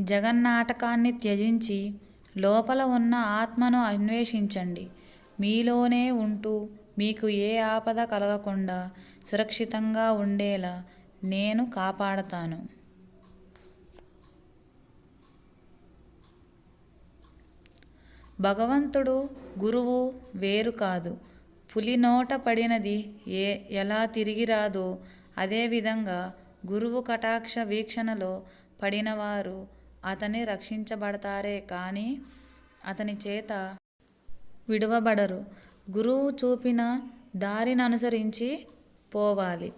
జగన్నాటకాన్ని త్యజించి లోపల ఉన్న ఆత్మను అన్వేషించండి. మీలోనే ఉంటూ మీకు ఏ ఆపద కలగకుండా సురక్షితంగా ఉండేలా నేను కాపాడతాను. భగవంతుడు గురువు వేరు కాదు. పులి నోట పడినది ఏ ఎలా తిరిగి రాదో అదేవిధంగా గురువు కటాక్ష వీక్షణలో పడినవారు అతని రక్షించబడతారే కానీ అతని చేత విడువబడరు. గురువు చూపిన దారిని అనుసరించి పోవాలి.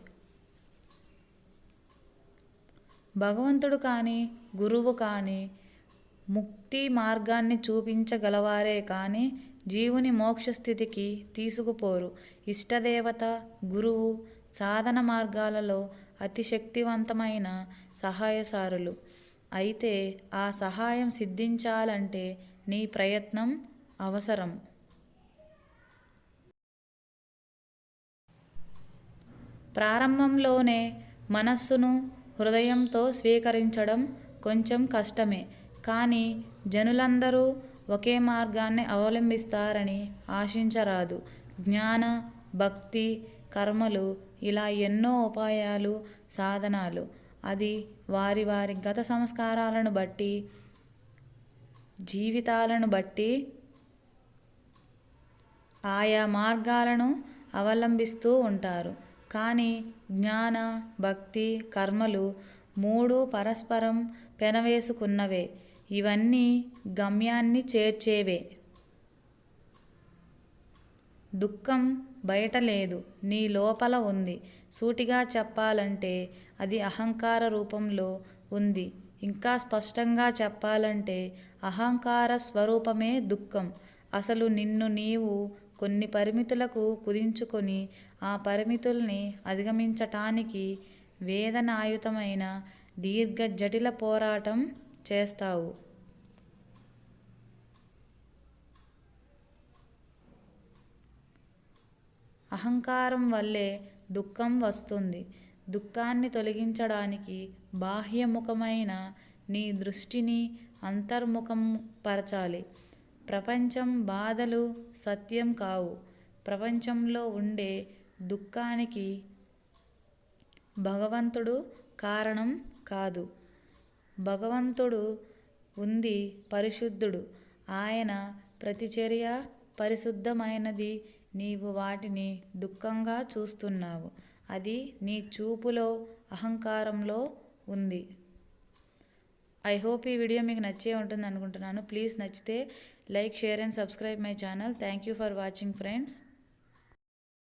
భగవంతుడు కానీ గురువు కానీ ముక్తి మార్గాన్ని చూపించగలవారే కానీ జీవుని మోక్షస్థితికి తీసుకుపోరు. ఇష్టదేవత గురువు సాధన మార్గాలలో అతి శక్తివంతమైన సహాయసారులు. అయితే ఆ సహాయం సిద్ధించాలంటే నీ ప్రయత్నం అవసరం. ప్రారంభంలోనే మనస్సును హృదయంతో స్వీకరించడం కొంచెం కష్టమే కానీ జనులందరూ ఒకే మార్గాన్ని అవలంబిస్తారని ఆశించరాదు. జ్ఞాన భక్తి కర్మలు ఇలా ఎన్నో ఉపాయాలు సాధనాలు. అది వారి వారి గత సంస్కారాలను బట్టి జీవితాలను బట్టి ఆయా మార్గాలను అవలంబిస్తూ ఉంటారు. కానీ జ్ఞాన భక్తి కర్మలు మూడు పరస్పరం పెనవేసుకున్నవే. ఇవన్నీ గమ్యాన్ని చేర్చేవే. దుఃఖం బయట లేదు నీ లోపల ఉంది. సూటిగా చెప్పాలంటే అది అహంకార రూపంలో ఉంది. ఇంకా స్పష్టంగా చెప్పాలంటే అహంకార స్వరూపమే దుఃఖం. అసలు నిన్ను నీవు కొన్ని పరిమితులకు కుదించుకొని ఆ పరిమితుల్ని అధిగమించటానికి వేదనాయుతమైన దీర్ఘ జటిల పోరాటం చేస్తావు. అహంకారం వల్లే దుఃఖం వస్తుంది. దుఃఖాన్ని తొలగించడానికి బాహ్యముఖమైన నీ దృష్టిని అంతర్ముఖం పరచాలి. ప్రపంచం బాధలు సత్యం కావు. ప్రపంచంలో ఉండే దుఃఖానికి భగవంతుడు కారణం కాదు. భగవంతుడు ఉంది పరిశుద్ధుడు. ఆయన ప్రతిచర్య పరిశుద్ధమైనది నీవు వాటిని దుఃఖంగా చూస్తున్నావు. అది నీ చూపులో అహంకారంలో ఉంది. ఐ హోప్ ఈ వీడియో మీకు నచ్చే ఉంటుంది అనుకుంటున్నాను ప్లీజ్ నచ్చితే like share and subscribe my channel. Thank you for watching friends.